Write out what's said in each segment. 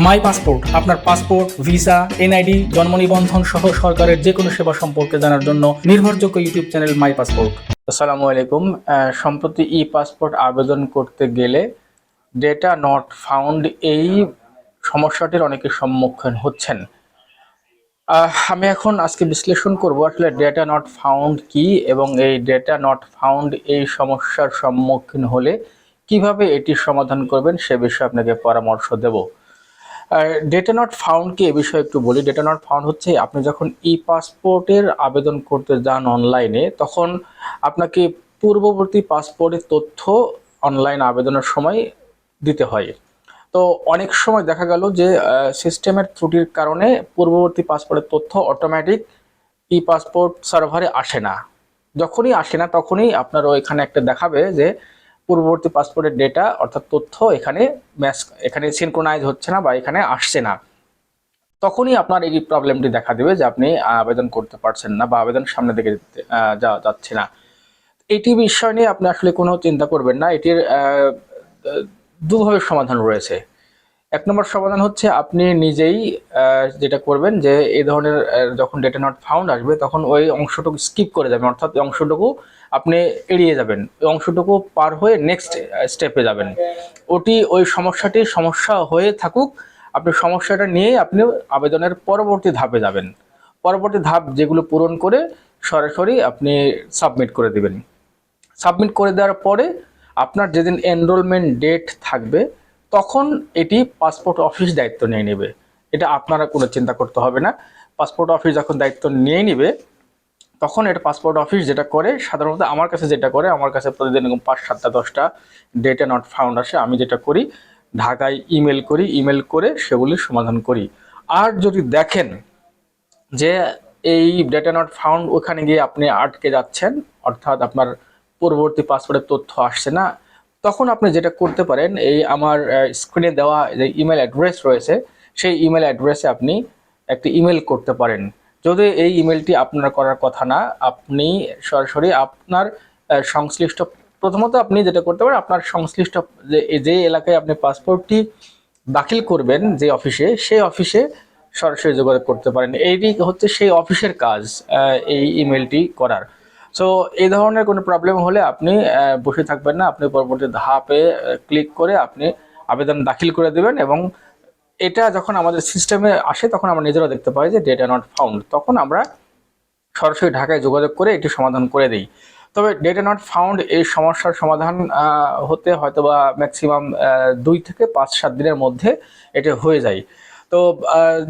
মাই passport, আপনার passport, visa, NID, জন্ম নিবন্ধন সহ সরকারের যে কোনো সেবা সম্পর্কে জানার জন্য নির্ভরযোগ্য ইউটিউব চ্যানেল মাই পাসপোর্ট। আসসালামু আলাইকুম। সম্প্রতি ই পাসপোর্ট আবেদন করতে গেলে ডেটা নট ফাউন্ড এই সমস্যাটির অনেকের সম্মুখীন হচ্ছেন। আমি এখন আজকে বিশ্লেষণ করব আসলে ডেটা নট ফাউন্ড কি এবং এই ডেটা নট ফাউন্ড এই সমস্যার সম্মুখীন হলে কীভাবে এটি সমাধান করবেন সে বিষয়ে আপনাকে পরামর্শ দেব। ডেটা নট ফাউন্ড কি এ বিষয়ে একটু বলি? ডেটা নট ফাউন্ড হচ্ছে আপনি যখন ই পাসপোর্টের আবেদন করতে যান অনলাইনে তখন আপনাকে পূর্ববর্তী পাসপোর্টের তথ্য অনলাইন আবেদনের সময় দিতে হয়। তো অনেক সময় দেখা গেল যে সিস্টেমের ত্রুটির কারণে পূর্ববর্তী পাসপোর্টের তথ্য অটোমেটিক ই পাসপোর্ট সার্ভারে আসে না। যখনই আসে না, তখনই আপনার ওইখানে একটা দেখাবে যে পূর্ববর্তী পাসপোর্টের ডেটা অর্থাৎ তথ্য এখানে ম্যাচ এখানে সিনক্রোনাইজ হচ্ছে না বা এখানে আসছে না। তখনই আপনার এই প্রবলেমটি দেখা দেবে যে আপনি আবেদন করতে পারছেন না বা আবেদন সামনে দিকে যাওয়া যাচ্ছে না। এটি বিষয় নিয়ে আপনি আসলে কোনো চিন্তা করবেন না। এটির দুভাবে সমাধান রয়েছে। এক নম্বর সমাধান হচ্ছে আপনি নিজেই যেটা করবেন যে এই ধরনের যখন ডেটা নট ফাউন্ড আসবে, তখন ওই অংশটুকু স্কিপ করে যাবেন। অর্থাৎ অংশটুকু আপনি এড়িয়ে যাবেন। ওই অংশটুকু পার হয়ে নেক্সট স্টেপে যাবেন। ওটি ওই সমস্যাটি সমস্যা হয়ে থাকুক। আপনি সমস্যাটা নিয়ে আপনি আবেদনের পরবর্তী ধাপে যাবেন। পরবর্তী ধাপ যেগুলো পূরণ করে সরাসরি আপনি সাবমিট করে দিবেন। সাবমিট করে দেওয়ার পরে আপনার যেদিন এনরোলমেন্ট ডেট থাকবে তখন এটি পাসপোর্ট অফিস দায়িত্ব নিয়ে নেবে। এটা আপনারা কোনো চিন্তা করতে হবে না। পাসপোর্ট অফিস যখন দায়িত্ব নিয়ে নেবে, তখন এটা পাসপোর্ট অফিস যেটা করে, সাধারণত আমার কাছে যেটা করে, আমার কাছে প্রতিদিন এরকম পাঁচ, সাতটা, দশটা ডেটা নট ফাউন্ড আসে, আমি যেটা করি, ঢাকায় ইমেল করি ইমেল করে সেগুলির সমাধান করি। আর যদি দেখেন যে এই ডেটা নট ফাউন্ড ওখানে গিয়ে আপনি আটকে যাচ্ছেন, অর্থাৎ আপনার পূর্ববর্তী পাসপোর্টের তথ্য আসছে না তখন আপনি যেটা করতে পারেন, এই আমার স্ক্রিনে দেওয়া যে ইমেল অ্যাড্রেস রয়েছে, সেই ইমেল অ্যাড্রেসে আপনি একটি ইমেল করতে পারেন। যদি এই ইমেলটি আপনার করার কথা না, আপনি সরাসরি আপনার সংশ্লিষ্ট, প্রথমত আপনি যেটা করতে পারেন, আপনার সংশ্লিষ্ট যে এলাকায় আপনি পাসপোর্টটি দাখিল করবেন যে অফিসে সেই অফিসে সরাসরি যোগাযোগ করতে পারেন। এইটি হচ্ছে সেই অফিসের কাজ এই ইমেলটি করার। সো এই ধরনের কোনো প্রবলেম হলে আপনি বসে থাকবেন না। আপনি পরবর্তী ধাপে ক্লিক করে আপনি আবেদন দাখিল করে দেবেন এবং এটা যখন আমাদের সিস্টেমে আসে, তখন আমরা নিজেরা দেখতে পাই যে ডেটা নট ফাউন্ড তখন আমরা সরাসরি ঢাকায় যোগাযোগ করে এটি সমাধান করে দিই। তবে ডেটা নট ফাউন্ড এই সমস্যার সমাধান হতে হয়তো বা ম্যাক্সিমাম দুই থেকে পাঁচ, সাত দিনের মধ্যে এটা হয়ে যায়। তো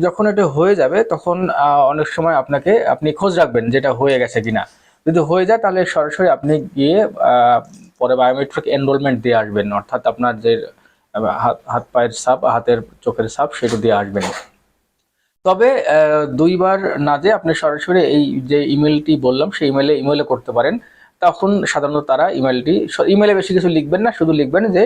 যখন এটা হয়ে যাবে, তখন অনেক সময় আপনাকে, আপনি খোঁজ রাখবেন যেটা হয়ে গেছে কিনা। যদি হয়ে যায়, তাহলে সরাসরি আপনি গিয়ে পরে বায়োমেট্রিক এনরোলমেন্ট দিয়ে আসবেন। অর্থাৎ আপনার যে হাত হাত পায়ের ছাপ, হাতের চোখের ছাপ, সেটা দিয়ে আসবেন। তবে দুইবার না যে আপনি সরাসরি এই যে ইমেলটি বললাম, সেই ইমেলে ইমেলে করতে পারেন। তখন সাধারণত তারা ইমেলটি ইমেলে বেশি কিছু লিখবেন না, শুধু লিখবেন যে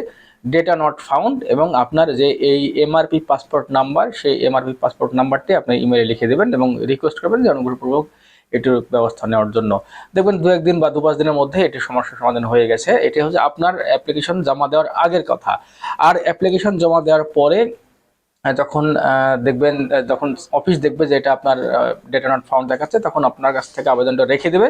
ডেটা নট ফাউন্ড এবং আপনার যে এই এমআরপি পাসপোর্ট নাম্বার সেই এমআরপি পাসপোর্ট নাম্বারটি আপনি ইমেলে লিখে দেবেন এবং রিকোয়েস্ট করবেন যে, অনুগ্রহপূর্বক এটির ব্যবস্থা নেওয়ার জন্য। দেখবেন দু একদিন বা দু পাঁচ দিনের মধ্যে এটি সমস্যার সমাধান হয়ে গেছে। এটি হচ্ছে আপনার অ্যাপ্লিকেশন জমা দেওয়ার আগের কথা। আর অ্যাপ্লিকেশন জমা দেওয়ার পরে যখন দেখবেন যখন অফিস দেখবে যে এটা আপনার ডেটা নট ফাউন্ড দেখাচ্ছে, তখন আপনার কাছ থেকে আবেদনটা রেখে দেবে।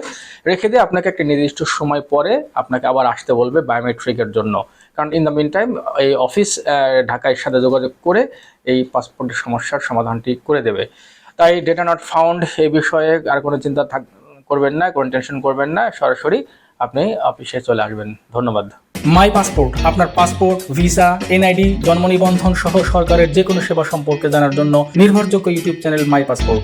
রেখে দিয়ে আপনাকে একটা নির্দিষ্ট সময় পরে আপনাকে আবার আসতে বলবে বায়োমেট্রিকের জন্য। কারণ ইন দ্য মিন টাইম এই অফিস ঢাকায় সাথে যোগাযোগ করে এই পাসপোর্টের সমস্যার সমাধানটি করে দেবে। তাই ডেটা নট ফাউন্ড এই বিষয়ে আর কোনো চিন্তা থাক, করবেন না, কোনো টেনশন করবেন না, সরাসরি আপনি অফিসে চলে আসবেন। ধন্যবাদ। মাই পাসপোর্ট আপনার পাসপোর্ট ভিসা এনআইডি জন্ম নিবন্ধন সহ সরকারের যে কোনো সেবা সম্পর্কে জানার জন্য নির্ভরযোগ্য ইউটিউব চ্যানেল মাই পাসপোর্ট